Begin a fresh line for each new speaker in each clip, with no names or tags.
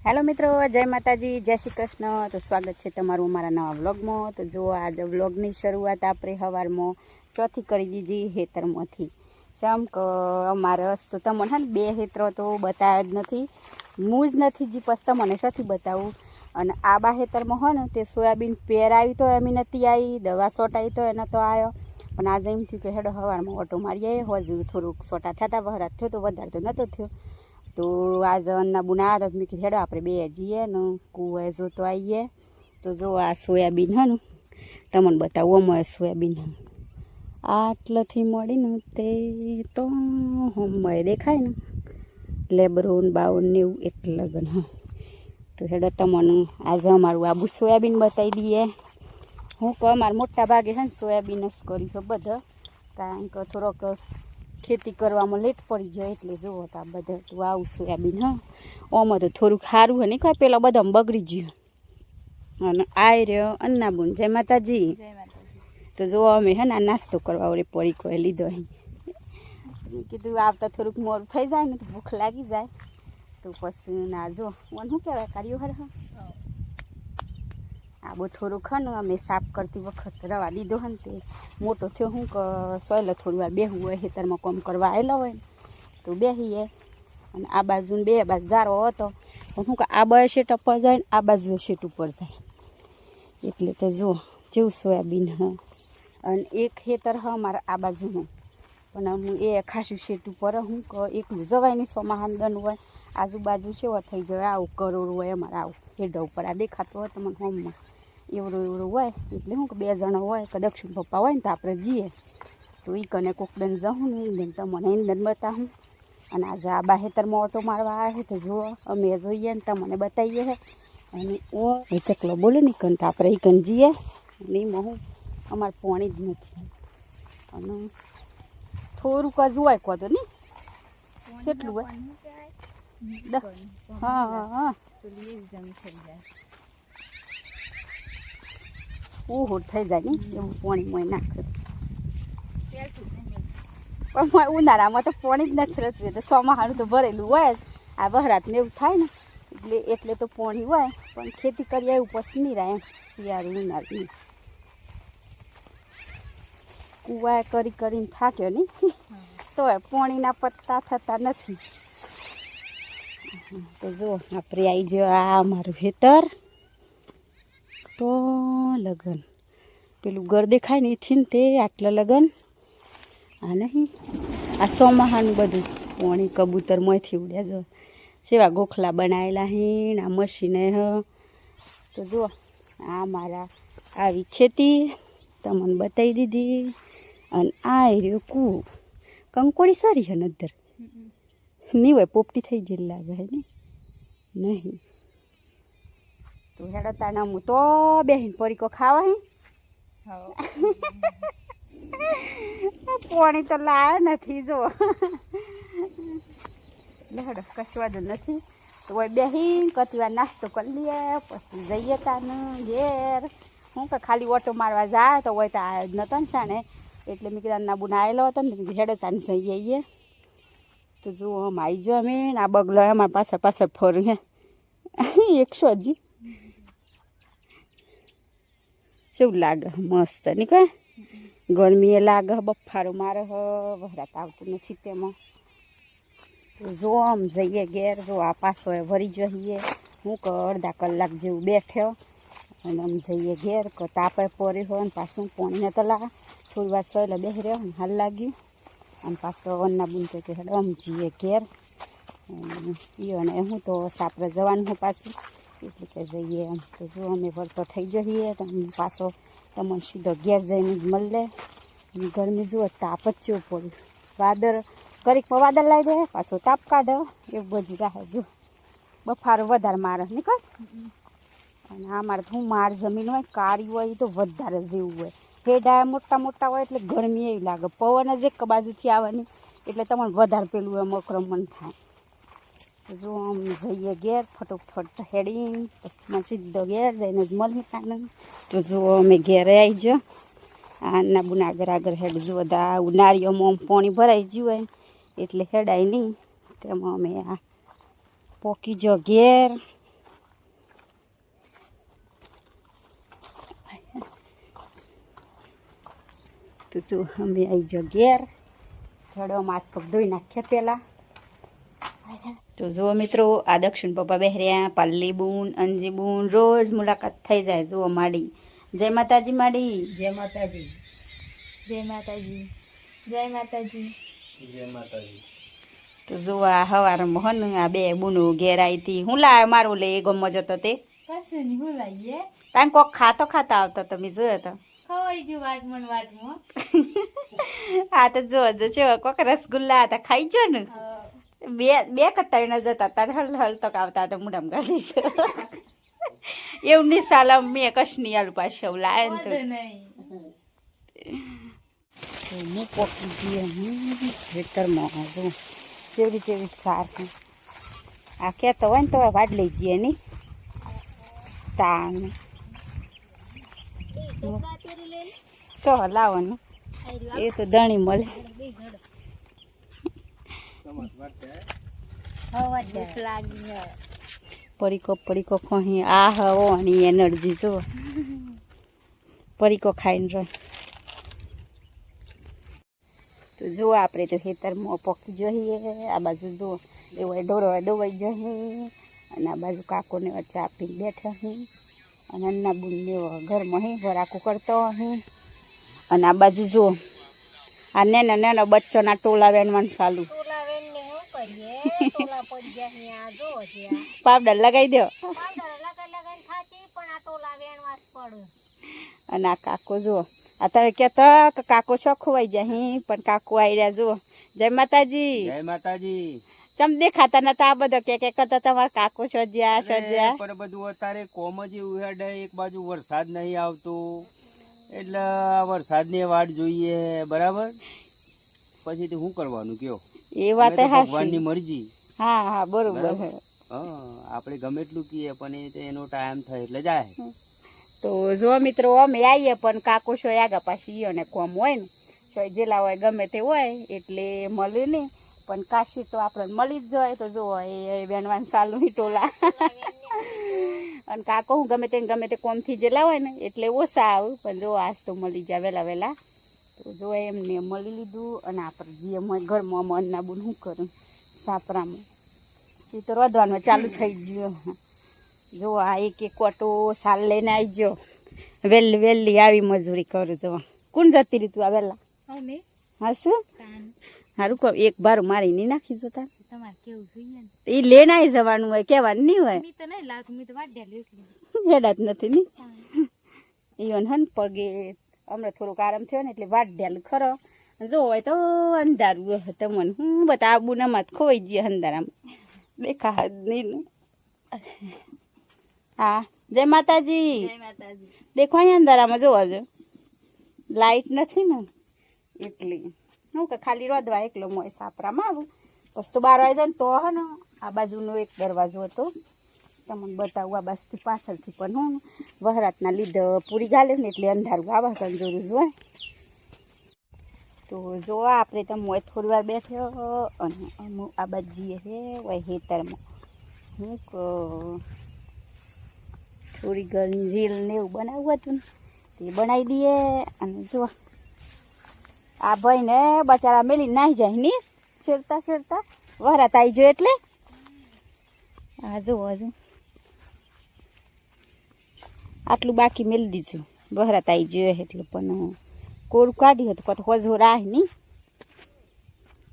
Hello મિત્રો, જય માતાજી, જય શ્રી કૃષ્ણ. તો સ્વાગત છે તમારું અમારા નવા વ્લોગમાં. તો જો આજે વ્લોગની શરૂઆત આપણે સવારમાં ચોથી કરી દીધી હેતરમાંથી. જેમ કે, અમારે તો તમને હા બે હેતરો તો બતાવ્યા જ નથી. હું જ નથી જી પછી તમને શોથી બતાવું. અને આ બા હેતરમાં હોય ને, તે સોયાબીન પેર આવી તો એમ નથી આવી દવા સોટાઈ તો એનો તો આવ્યો પણ આજે એમ થયું કે હેડો સવારમાં ઓટો મારી મારીએ હજુ થોડુંક સોટા થતા વહરાત થયો તો વધારે તો નહોતો થયો. તો આજે અન્ના બુના હતા મેં કીધું, હેડો આપણે બે જઈએ ને કુએ જોતો આવીએ તો જો આ સોયાબીન હે તમને બતાવો અમારે સોયાબીન હે. આટલાથી મળીને તે તો હમય દેખાય ને. લેબરોન, બાવન ને એવું એટલે લગન હા. તો હેડો તમને આજે અમારું આબુ સોયાબીન બતાવી દઈએ. હું કહું, અમારા મોટા ભાગે છે ને સોયાબીન જ કરી છે બધા. કારણ કે થોડોક ખેતી કરવામાં લેટ પડી જાય એટલે જુઓ તો આ બધા તું આવું સોયાબીન હા. ઓમાં તો થોડુંક સારું હોય ને કાંઈ પેલા બધા બગડી ગયું. અને આય રહ્યો અન્નાબુન. જય માતાજી. તો જો અમે હે ને નાસ્તો કરવા વળી પડી કોઈ લીધો અહીં. કીધું આવતા થોડુંક મોડું થઈ જાય ને તો ભૂખ લાગી જાય. તો પછી ના જો મને શું કહેવાય? કાર્યો હર હા. આ બહુ થોડું હે અમે સાફ કરતી વખત રવા દીધો હન તે. મોટો થયો હું સોયલો થોડી વાર બેહવું હોય, ખેતરમાં કામ કરવા આવેલો હોય તો બેહીએ. અને આ બાજુ બે બાજુ ઝારો હતો. પણ શું કે આ બાજુ શેટ ઉપર જાય ને આ બાજુ શેટ ઉપર જાય. એટલે તો જો જેવું સોયાબીન હ. અને એક ખેતર હ મારા આ બાજુનું. પણ હું એ ખાસું શેટ ઉપર હું એકલું જવાય નહીં સોમાહાન હોય. આજુબાજુ કેવો થઈ જાય, આવું કરોડ હોય અમારે આવું. હેડા ઉપર. આ દેખાતો હોય તમને હોમમાં. એવડું એવડું હોય. એટલે શું કે બે જણા હોય કે દક્ષિણ પપ્પા હોય ને તો આપણે જઈએ. તો એ કને કોક દન જાઉં ને ઇંધન તમને ઇંધન બતાવું અને આજે આ બાહેતર હેતરમાં ઓટો મારવા આવે તો જુઓ અમે જોઈએ ને તમને બતાવીએ હે. અને ઓ એ ચકલો બોલો ને કન તો આપણે એ કન જઈએ. અને એમાં હું અમારે પોણી જ નથી. અને થોડુંક જ હોય કહો તો નહીં કેટલું હોય? હા થઈ જાય ને. એવું પાણી મોય નાખે. પણ ઉનાળામાં તો પાણી જ નથી રહેતું. તો સોમાહાનું તો ભરેલું હોય જ. આ બહરાતને એવું થાય ને. એટલે એટલે તો પાણી હોય. પણ ખેતી કરીએ એવું પછી નહીં રહે એમ. શિયાળું ઉનાળું. કુવા કરી કરીને થાક્યો નહીં. તો પાણીના પત્તા થતા નથી. તો જો, આપણે આવી જો આ અમારું ખેતર. તો લગન. પેલું ઘર દેખાય ને એથી તે આટલા લગન. આ નહીં, આ સોમાહાનું બધું. પોણી કબૂતર મોંથી ઉડ્યા જો. સેવા ગોખલા બનાવેલા હિણ આ મશીને હ. તો જુઓ આ મારા આવી ખેતી તમને બતાવી દીધી. અને આ રહ્યું કૂ. કંકોડી સારી હે નદર નહીં હોય, પોપટી થઈ જ લાગે હે ને? નહીં. તો હેડો તાના તો બેહીન પરીકો ખાવા હે. પાણી તો લાવે નથી જો હેડો કશું વાંધો નથી. તો હોય બેહીન, કતી વાર નાસ્તો કરી લઈએ પછી જઈએ તાને ઘેર. હું કે ખાલી ઓટો મારવા જાય તો હોય તો આ નતો ને શાણે એટલે મેં કીધું ના બુના આવેલો હતો ને હેડો તાને જઈએ તો જુઓ, આમ આવી જો અમે આ બગલો અમારા પાસે પાસે ફરું હે એકસો હજી. કેવું લાગે મસ્ત નહીં કહે ગરમીએ લાગે બફારો મારે હ, વરાત આવતું નથી તેમાં. જો આમ જઈએ ઘેર જો આ પાછો એ ભરી જઈએ. હું કે અડધા કલાક જેવું બેઠ્યો અને આમ જઈએ ઘેર કે તાપે પોરી હોય ને પાછું પોણીને તો લાગે થોડી વાર સોયલે બેસી રહ્યો હાલ લાગ્યું. અને પાછો અન્ના બુન તો કે હેડો, આમ જઈએ ઘેર. ઈ અને હું તો સાપરે જવાનું હું પાછું. એટલે કે જઈએ એમ. તો જો અમે વળતો થઈ જઈએ, તો પાછો તમને સીધો ઘેર જઈને જ મળે ગરમી જુઓ, તાપ જ ચેવું પડ્યું. વાદળ ઘડીકમાં વાદળ લાવી દે, પાછો તાપ કાઢો. એવું બધું રાહે જો બફારો વધારે મારે નીકળ અને આ મારે હું માર જમીન હોય કાળી હોય તો વધારે જેવું હોય. હેડા મોટા મોટા હોય એટલે ગરમી એવી લાગે. પવન જ એક બાજુથી આવવાની. એટલે તમને વધારે પેલું એમ અક્રમણ થાય. જો આમ જઈએ ઘેર, ફટોફટ હેડીને, પછી સીધો ઘેર જઈને જ મળી કાને તો જો અમે ઘેરે આવી જો. આ બુનાગર આગળ હેડ જુઓ દા નાળીઓમાં પાણી ભરાઈ ગયું હોય. એટલે હેડાય નહીં. તેમાં અમે આ પોકી જો ઘેર. તો શું અમે આવી જો ઘેર. થોડો હાથ પગ ધોઈ નાખ્યા પહેલાં તો જુઓ મિત્રો આ દક્ષિણ પપ્પા બહેર્યા પાલ્લી બૂન અંજી બૂન રોજ મુલાકાત થઈ જાય જુઓ માડી. જય માતાજી માડી.
જય માતાજી.
જય માતાજી. જય માતાજી.
જય માતાજી.
તો જુઓ આ હવાર મોહન આ બે બૂનો ઘેર આવી હતી હું લાવ મારું લે એ ગમો જતો તે?
કશું નહીં બોલાઈએ
તાન કોક ખાતો ખાતા આવતો તમે જોયો તો. આ તો જો જો છે કોક રસગુલ્લા હતા ખાઈ જો ને. બે બે કતાઈ જતા તાર હલ હલ તો આવતા તો મુડામ ગાલી છે. એવું નહીં સાલા મેં કશની આલુ પાછી એવું લાય ને તો.
નહીં.
તો હું પોકી જઈએ હું ખેતરમાં આવું. ચેવડી ચેવડી સાર આ કહેતો હોય ને તો વાડ લઈ જઈએ નહીં તાણ. સો લાવવાનું એ તો દણી મળે.
પરીકો.
પડીકો પડીકો ખોહી. આ હવો અને એનર્જી જો પડીકો ખાઈને રહે. તો જો આપણે તો ખેતરમાં પોકી જોઈએ. આ બાજુ જો એવો ઢોરો ડોવાઈ જઈએ. અને આ બાજુ કાકોને વચ્ચે આપીને બેઠા હી. અને અન્ના બુનને ઘરમાં હે, વરાકું કરતો હી. અને આ બાજુ જો આ નેનો નેનો બચ્ચોના ટોલા વેણવાનું ચાલુ.
આ આ.
પાવડર લગાવી દો
આ
અને આ કાકો જુઓ અત્યારે કેતા કે કાકો છો ખોવાઈ જાય હી પણ કાકો આવી રહ્યા જુઓ જય માતાજી.
જય માતાજી.
ચમ દેખાતા નતા આ બધો કે કે કરતા તમારા કાકો છો સજ્યા છો
અરે, પણ બધું અત્યારે કોમ જ એવું હેડે એક બાજુ વરસાદ નહીં આવતો. એટલે વરસાદની વાટ જોઈએ બરાબર? પછી તો શું કરવાનું કયો?
એ વાત
ભગવાનની મરજી.
હા હા બરોબર.
આપણે ગમે એટલું કહીએ પણ એનો ટાઈમ થાય એટલે જાય.
તો જો મિત્રો અમે આવીએ પણ કાકો છો આગા પાછી અને કોમ હોય ને છો જેલા હોય ગમે તે હોય એટલે મળે નહીં પણ કાશી તો આપણને મળી જ જાય તો જો એ બેનવાનની ટોલા. અને કાકો હું ગમે તે ગમે તે કોમથી જેલા હોય ને એટલે ઓછા આવું. પણ જો આજ તો મળી જાય વહેલા વહેલા. તો જો એમને મળી લીધું અને આપણે જે અમારે ઘરમાં મનના બુન શું કરું? સાપરામાં. એ તો રોધવાનું ચાલુ થઈ ગયું. જો આ એક એક કોટો સાલ લઈને આવી ગયો વહેલી વહેલી આવી મજૂરી કરું જો. કોણ જતી રીતું આ વહેલા હા શું? સારું કહો એક બાર મારી નહીં નાખી જતા.
તમારે કેવું જોઈએ ને?
એ જવાનું હોય કહેવાનું નહીં હોય.
તો નહીં લાવતું મી તો
હેડા જ નથી ને. ઈવન હન પગે હમણાં થોડોક આરામ થયો ને એટલે ડેલું ખરો. જો હોય તો અંધારું તમને હું બધા આબુ મત ખોવાઈ જઈએ અંધારામાં. દેખા નહીં હા જય માતાજી.
જય માતાજી.
દેખો અહીંયા અંધારામાં જોવા જો. લાઈટ નથી ને. એટલે હું કે ખાલી રોધવા એકલો મોય સાપરામાં આવું. પછી તો બાર વાગે ને તો હે ને, આ બાજુનો એક દરવાજો હતો. તમને બતાવું, આ બાજુથી પાછળથી પણ હું વહરાતના લીધે પૂરી ગાલે ને એટલે અંધારું આવા જરૂર હોય. તો જો આપણે તો મોય થોડી વાર બેઠ્યો અને અમુક આ બાજીએ હે હોય હેતરમાં હું થોડી ગંજીલ ને એવું બનાવવું હતું ને, તે બનાવી દઈએ અને જો આ ભાઈને બચારા મેલી નાહી જાય, ની? શેરતા શેરતા વરાત આવી જો એટલે. જુઓ હજુ આટલું બાકી મેલી દીધું. વરાત આવી જોઈએ એટલે પણ કોરું કાઢ્યું હતું કતો હોજો રાહ નહીં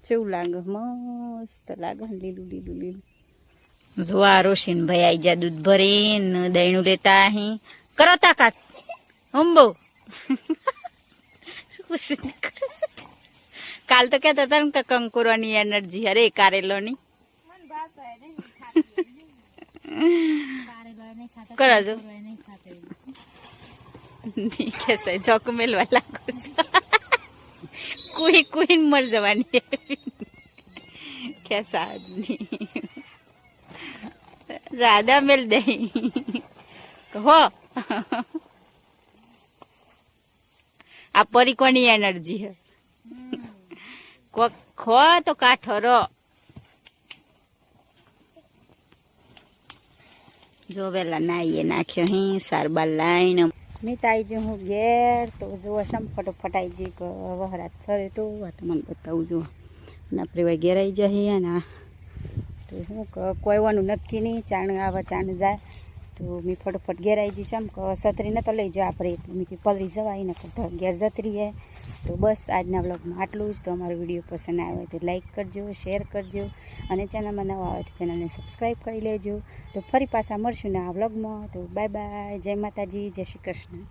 કેવું લાગે, મસ્ત લાગે લીલું લીલું લીલું. જો આ રોશીન ભાઈ આવી જા દૂધ ભરીને દહીણું લેતા અહીં કરો તાકાત. હંબો. કાલ તો કહેતા હતા ને કે કંકુરોની એનર્જી અરે કારેલોની. કરો.
કંકુરો નહીં ખાતા
ચોક મેલવા લાગુ છું કુઈ કુઈ મર જવાની કેસા રાધા મેલ દે હો. આ પરી કોની એનર્જી હે? કોક તો કાઠો રો. જો વેલા નાઈએ નાખ્યો હી સારબાર લાઈને મિત આવી જઉં હું ઘેર, તો જુઓ સમ ફટોફટ આવી જઈ વહરાત સરે તો આ તો મને બતાવું જુઓ. અને આપણે ભાઈ ઘેર આવી જઈએ આ તો હું કોઈવાનું નક્કી નહીં, ચાણ આવે ચાણ જાય. તો મેં ફટોફટ ઘેર આવી જઈશ એમ કે ન તો લઈ જાવ આપણે. મેં પલરી જવાય ને ઘેર જતરી રહીએ. તો બસ આજના બ્લોગમાં આટલું જ. તો અમારો વીડિયો પસંદ આવે તો લાઈક કરજો, શેર કરજો અને ચેનલમાં નવા આવે તો ચેનલને સબસ્ક્રાઈબ કરી લેજો. તો ફરી પાછા મળશું ને આ બ્લોગમાં તો બાય બાય. જય માતાજી, જય શ્રી કૃષ્ણ.